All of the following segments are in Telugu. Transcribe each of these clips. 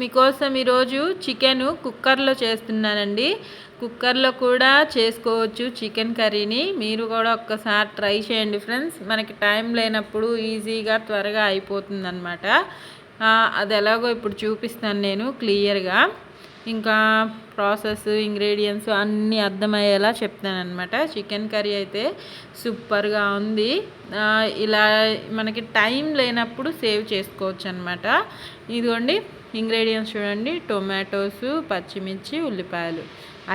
మీకోసం ఈరోజు చికెన్ కుక్కర్లో చేస్తున్నానండి. కుక్కర్లో కూడా చేసుకోవచ్చు చికెన్ కర్రీని. మీరు కూడా ఒక్కసారి ట్రై చేయండి ఫ్రెండ్స్. మనకి టైం లేనప్పుడు ఈజీగా త్వరగా అయిపోతుంది అది ఎలాగో ఇప్పుడు చూపిస్తాను నేను క్లియర్గా. ఇంకా ప్రాసెస్ ఇంగ్రీడియంట్స్ అన్నీ అర్థమయ్యేలా చెప్తానమాట చికెన్ కర్రీ అయితే సూపర్గా ఉంది. ఇలా మనకి టైం లేనప్పుడు సేవ్ చేసుకోవచ్చు అనమాట ఇదిగోండి ఇంగ్రీడియంట్స్ చూడండి. టొమాటోస్ పచ్చిమిర్చి ఉల్లిపాయలు.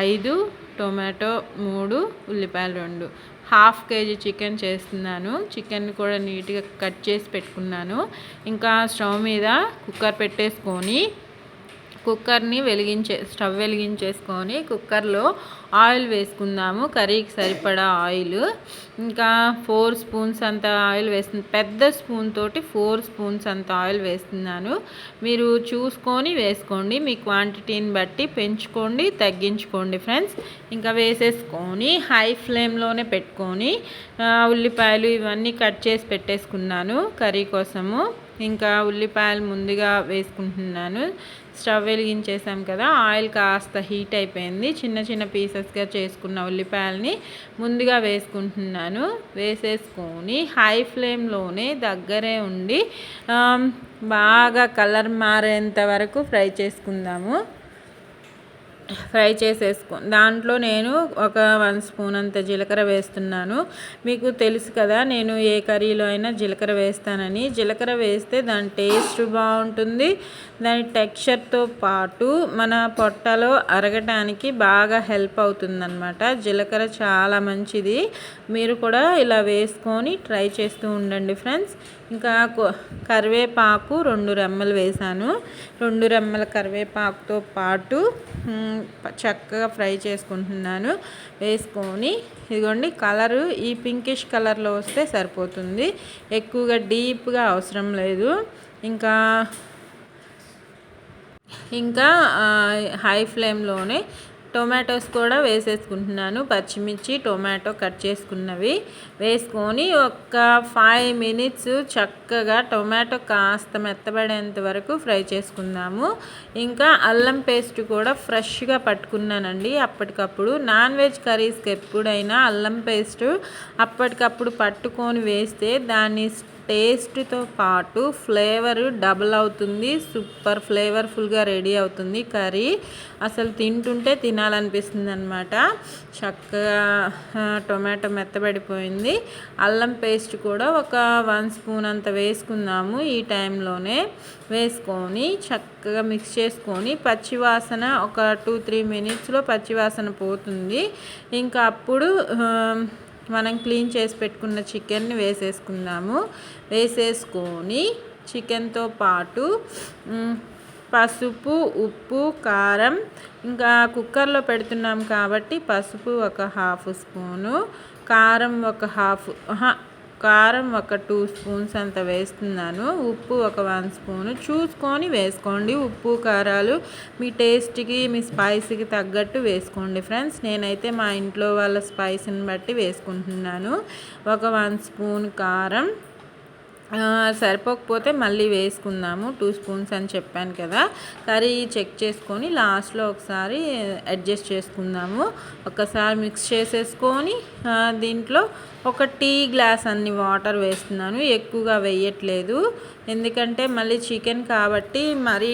ఐదు టొమాటో మూడు ఉల్లిపాయలు రెండు. హాఫ్ కేజీ చికెన్ చేస్తున్నాను. చికెన్ కూడా నీట్గా కట్ చేసి పెట్టుకున్నాను. ఇంకా స్టవ్ మీద కుక్కర్ పెట్టేసుకొని కుక్కర్ని వెలిగించే స్టవ్ వెలిగించేసుకొని కుక్కర్లో ఆయిల్ వేసుకుందాము. కర్రీకి సరిపడా ఆయిల్. ఇంకా ఫోర్ స్పూన్స్ అంత ఆయిల్ వేస్తుంది పెద్ద స్పూన్ తోటి ఫోర్ స్పూన్స్ అంత ఆయిల్ వేస్తున్నాను. మీరు చూసుకొని వేసుకోండి. మీ క్వాంటిటీని బట్టి పెంచుకోండి తగ్గించుకోండి ఫ్రెండ్స్. ఇంకా వేసేసుకొని హై ఫ్లేమ్లోనే పెట్టుకొని ఉల్లిపాయలు ఇవన్నీ కట్ చేసి పెట్టేసుకున్నాను కర్రీ కోసము. ఇంకా ఉల్లిపాయలు ముందుగా వేసుకుంటున్నాను. స్టవ్ వెలిగించేసాం కదా ఆయిల్ కాస్త హీట్ అయిపోయింది. చిన్న చిన్న పీసెస్గా చేసుకున్న ఉల్లిపాయలని ముందుగా వేసుకుంటున్నాను. వేసేసుకొని హై ఫ్లేమ్లోనే దగ్గరే ఉండి బాగా కలర్ మారేంత వరకు ఫ్రై చేసుకుందాము. ఫ్రై చేసేసుకో దాంట్లో నేను ఒక వన్ స్పూన్ అంత జీలకర్ర వేస్తున్నాను. మీకు తెలుసు కదా నేను ఏ కర్రీలో అయినా జీలకర్ర వేస్తానని. జీలకర్ర వేస్తే దాని టేస్ట్ బాగుంటుంది. దాని టెక్స్చర్తో పాటు మన పొట్టలో అరగటానికి బాగా హెల్ప్ అవుతుందన్నమాట. జీలకర్ర చాలా మంచిది. మీరు కూడా ఇలా వేసుకొని ట్రై చేస్తూ ఉండండి ఫ్రెండ్స్. ఇంకా కరివేపాకు రెండు రెమ్మలు వేసాను. రెండు రెమ్మల కరివేపాకుతో పాటు చక్కగా ఫ్రై చేసుకుంటున్నాను. వేసుకొని ఇదిగోండి కలరు ఈ పింకిష్ కలర్లో వస్తే సరిపోతుంది. ఎక్కువగా డీప్గా అవసరం లేదు. ఇంకా ఇంకా హై ఫ్లేమ్లోనే టొమాటోస్ కూడా వేసేసుకుంటున్నాను. పచ్చిమిర్చి టొమాటో కట్ చేసుకున్నవి వేసుకొని ఒక ఫైవ్ మినిట్స్ చక్కగా టొమాటో కాస్త మెత్తబడేంత వరకు ఫ్రై చేసుకుందాము. ఇంకా అల్లం పేస్ట్ కూడా ఫ్రెష్గా పట్టుకున్నానండి. అప్పటికప్పుడు నాన్ వెజ్ కర్రీస్కి ఎప్పుడైనా అల్లం పేస్ట్ అప్పటికప్పుడు పట్టుకొని వేస్తే దాన్ని టేస్ట్తో పాటు ఫ్లేవర్ డబుల్ అవుతుంది. సూపర్ ఫ్లేవర్ఫుల్గా రెడీ అవుతుంది కర్రీ. అసలు తింటుంటే తినాలనిపిస్తుంది అనమాట చక్కగా టొమాటో మెత్తబడిపోయింది. అల్లం పేస్ట్ కూడా ఒక వన్ స్పూన్ అంత వేసుకుందాము ఈ టైంలోనే. వేసుకొని చక్కగా మిక్స్ చేసుకొని పచ్చివాసన ఒక టూ త్రీ మినిట్స్లో పచ్చివాసన పోతుంది. ఇంకా అప్పుడు మనం క్లీన్ చేసి పెట్టుకున్న చికెన్ని వేసేసుకుందాము. వేసేసుకొని చికెన్తో పాటు పసుపు ఉప్పు కారం ఇంకా కుక్కర్లో పెడుతున్నాం కాబట్టి పసుపు ఒక హాఫ్ స్పూను కారం ఒక హాఫ్ కారం ఒక టూ స్పూన్స్ అంత వేస్తున్నాను. ఉప్పు ఒక వన్ స్పూన్. చూసుకొని వేసుకోండి. ఉప్పు కారాలు మీ టేస్ట్కి మీ స్పైసీకి తగ్గట్టు వేసుకోండి ఫ్రెండ్స్. నేనైతే మా ఇంట్లో వాళ్ళ స్పైసీని బట్టి వేసుకుంటున్నాను. ఒక వన్ స్పూన్ కారం. సరిపోకపోతే మళ్ళీ వేసుకుందాము. టూ స్పూన్స్ అని చెప్పాను కదా. కర్రీ చెక్ చేసుకొని లాస్ట్లో ఒకసారి అడ్జస్ట్ చేసుకుందాము. ఒకసారి మిక్స్ చేసేసుకొని దీంట్లో ఒక టీ గ్లాస్ అన్ని వాటర్ వేస్తున్నాను. ఎక్కువగా వేయట్లేదు. ఎందుకంటే మళ్ళీ చికెన్ కాబట్టి మరీ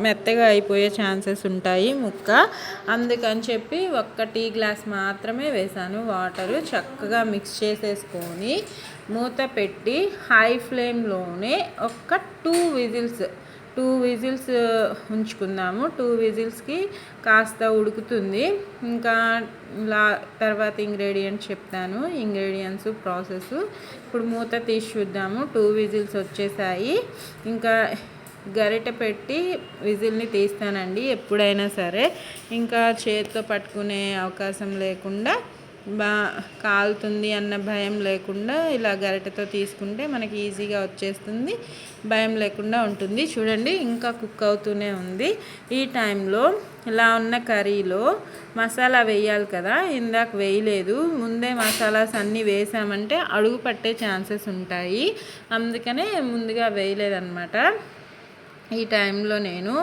మెత్తగా అయిపోయే ఛాన్సెస్ ఉంటాయి ముక్క. అందుకని చెప్పి ఒక్క టీ గ్లాస్ మాత్రమే వేసాను వాటరు చక్కగా మిక్స్ చేసేసుకొని మూత పెట్టి హై ఫ్లేమ్లోనే ఒక టూ విజిల్స్ టూ విజిల్స్ ఉంచుకుందాము. టూ విజిల్స్కి కాస్త ఉడుకుతుంది. ఇంకా లా తర్వాత ఇంగ్రీడియంట్స్ చెప్తాను. ఇంగ్రీడియంట్స్ ప్రాసెస్ ఇప్పుడు మూత తీసి చూద్దాము. టూ విజిల్స్ వచ్చేసాయి. ఇంకా గరిట పెట్టి విజిల్ని తీస్తానండి ఎప్పుడైనా సరే. ఇంకా చేతితో పట్టుకునే అవకాశం లేకుండా బా కాలుతుంది అన్న భయం లేకుండా ఇలా గరిటతో తీసుకుంటే మనకి ఈజీగా వచ్చేస్తుంది. భయం లేకుండా ఉంటుంది. చూడండి ఇంకా కుక్ అవుతూనే ఉంది. ఈ టైంలో ఇలా ఉన్న కర్రీలో మసాలా వేయాలి కదా. ఇందాక వేయలేదు. ముందే మసాలాస్ అన్నీ వేసామంటే అడుగు పట్టే ఛాన్సెస్ ఉంటాయి. అందుకనే ముందుగా వేయలేదన్నమాట. ఈ టైంలో నేను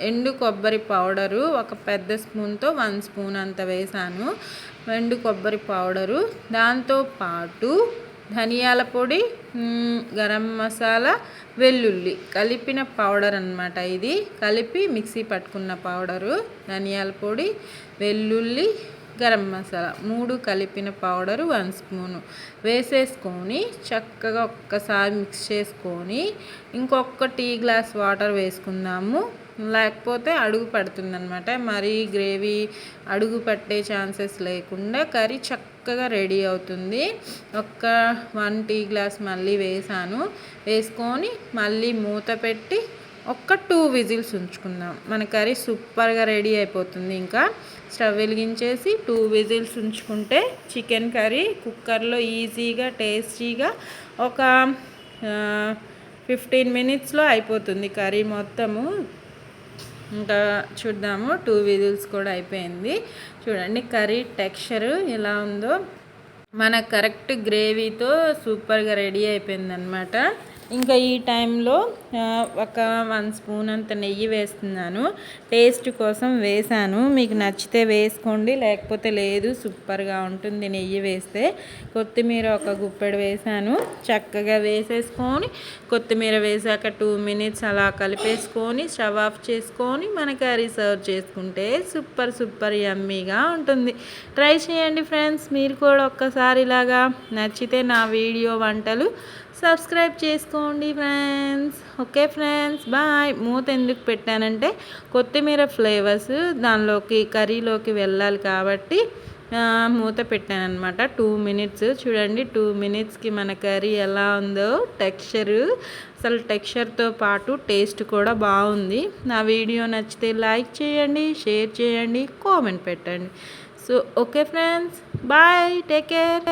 ఎండు కొబ్బరి పౌడరు ఒక పెద్ద స్పూన్తో వన్ స్పూన్ అంత వేసాను ఎండు కొబ్బరి పౌడరు దాంతో పాటు ధనియాల పొడి గరం మసాలా వెల్లుల్లి కలిపిన పౌడర్ అనమాట ఇది. కలిపి మిక్సీ పట్టుకున్న పౌడరు ధనియాల పొడి వెల్లుల్లి గరం మసాలా మూడు కలిపిన పౌడరు వన్ స్పూను. వేసేసుకొని చక్కగా ఒక్కసారి మిక్స్ చేసుకొని ఇంకొక టీ గ్లాస్ వాటర్ వేసుకుందాము. లేకపోతే అడుగు పడుతుందనమాట మరీ గ్రేవీ అడుగు పట్టే ఛాన్సెస్ లేకుండా కర్రీ చక్కగా రెడీ అవుతుంది. ఒక్క వన్ టీ గ్లాస్ మళ్ళీ వేసాను. వేసుకొని మళ్ళీ మూత పెట్టి ఒక్క టూ విజిల్స్ ఉంచుకుందాం. మన కర్రీ సూపర్గా రెడీ అయిపోతుంది. ఇంకా స్టవ్ వెలిగించేసి టూ విజిల్స్ ఉంచుకుంటే చికెన్ కర్రీ కుక్కర్లో ఈజీగా టేస్టీగా ఒక ఫిఫ్టీన్ మినిట్స్లో అయిపోతుంది కర్రీ మొత్తము. ఇంకా చూద్దాము టూ విజిల్స్ కూడా అయిపోయింది. చూడండి కర్రీ టెక్స్చర్ ఎలా ఉందో. మన కరెక్ట్ గ్రేవీతో సూపర్గా రెడీ అయిపోయిందనమాట ఇంకా ఈ టైంలో ఒక వన్ స్పూన్ అంత నెయ్యి వేస్తున్నాను. టేస్ట్ కోసం వేసాను మీకు నచ్చితే వేసుకోండి లేకపోతే లేదు సూపర్గా ఉంటుంది నెయ్యి వేస్తే. కొత్తిమీర ఒక గుప్పెడు వేసాను చక్కగా వేసేసుకొని కొత్తిమీర వేసాక టూ మినిట్స్ అలా కలిపేసుకొని స్టవ్ ఆఫ్ చేసుకొని మన కర్రీ సర్వ్ చేసుకుంటే సూపర్ సూపర్ యమ్మీగా ఉంటుంది. ట్రై చేయండి ఫ్రెండ్స్ మీరు కూడా ఒక్కసారి ఇలాగా నచ్చితే నా వీడియో వంటలు సబ్స్క్రైబ్ చేసుకోండి ఫ్రెండ్స్ ఓకే ఫ్రెండ్స్ బాయ్ మూత ఎందుకు పెట్టానంటే కొత్తిమీర ఫ్లేవర్స్ దానిలోకి కర్రీలోకి వెళ్ళాలి కాబట్టి మూత పెట్టానమాట టూ మినిట్స్ చూడండి టూ మినిట్స్కి మన కర్రీ ఎలా ఉందో టెక్స్చరు అసలు టెక్స్చర్తో పాటు టేస్ట్ కూడా బాగుంది. నా వీడియో నచ్చితే లైక్ చేయండి షేర్ చేయండి కామెంట్ పెట్టండి. So okay friends bye take care